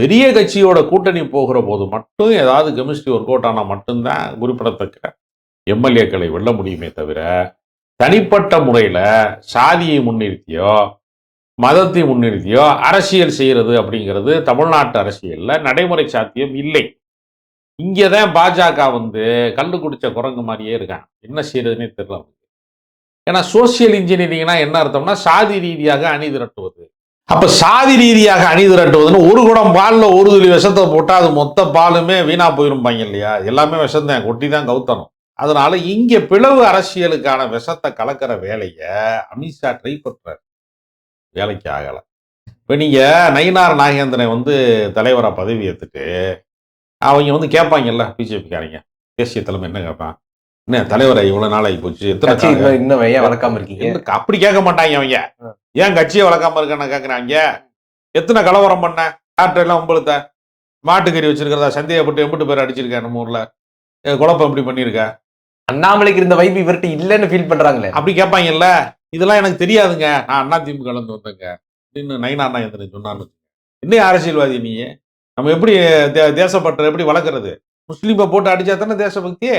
பெரிய கட்சியோட கூட்டணி போகிற போது மட்டும் ஏதாவது கெமிஸ்ட்ரி ஒர்க் அவுட் ஆனால் மட்டும்தான் குறிப்பிடத்தக்க எம்எல்ஏக்களை வெல்ல முடியுமே தவிர தனிப்பட்ட முறையில் சாதியை முன்னிறுத்தியோ மதத்தை முன்னிறுத்தியோ அரசியல் செய்கிறது அப்படிங்கிறது தமிழ்நாட்டு அரசியலில் நடைமுறை சாத்தியம் இல்லை. இங்கே தான் பாஜக வந்து கல் குடித்த குரங்கு மாதிரியே இருக்கான் என்ன செய்கிறதுனே தெரியல அவனுக்கு. ஏன்னா சோசியல் இன்ஜினியரிங்னா என்ன அர்த்தம்னா சாதி ரீதியாக அணி திரட்டுவது அப்ப சாதி ரீதியாக அணி திரட்டுவதுன்னு ஒரு குடம் பால்ல ஒரு துளி விஷத்தை போட்டா அது மொத்த பாலுமே வீணா போயிருப்பாங்க இல்லையா? எல்லாமே விஷம் தான் கொட்டி தான் கவுத்தணும். அதனால இங்க பிளவு அரசியலுக்கான விஷத்தை கலக்கிற வேலைய அமித்ஷா ட்ரை பண்றாரு. வேலைக்கு ஆகல. இப்ப நீங்க நயினார் நாகேந்திரன் வந்து தலைவரா பதவி ஏத்துட்டு அவங்க வந்து கேட்பாங்கல்ல பிஜேபிக்காரங்க. தேசிய தலைமை என்ன கேட்பான்? என்ன தலைவரை இவ்வளவு நாள் ஆகி போச்சு எத்தனை? இன்னும் வளர்க்காம இருக்கீங்க? அப்படி கேட்க மாட்டாங்க அவங்க. ஏன் கட்சியை வளர்க்காம இருக்கன்னு கேக்குறாங்க எத்தனை கலவரம் பண்ண? டாக்டர் எல்லாம் உம்பளுத்த மாட்டுக்கறி வச்சிருக்கிறதா? சந்தேகப்பட்டு எம்பிட்டு பேர் அடிச்சிருக்கேன் நம்ம ஊர்ல? குழப்பம் எப்படி பண்ணிருக்க? அண்ணாமலைக்கு இருந்த வைப்பு இவர்கிட்ட இல்லைன்னு ஃபீல் பண்றாங்களே. அப்படி கேட்பாங்கல்ல இதெல்லாம் எனக்கு தெரியாதுங்க. நான் அண்ணா திமுக கலந்து வந்தேங்க. அப்படின்னு நைனா அண்ணா எந்திரன் சொன்னான்னு. என்ன அரசியல்வாதி நீ? நம்ம எப்படி தேசப்பற்று எப்படி வளர்க்கறது? முஸ்லீமை போட்டு அடிச்சா தானே தேசபக்தியே?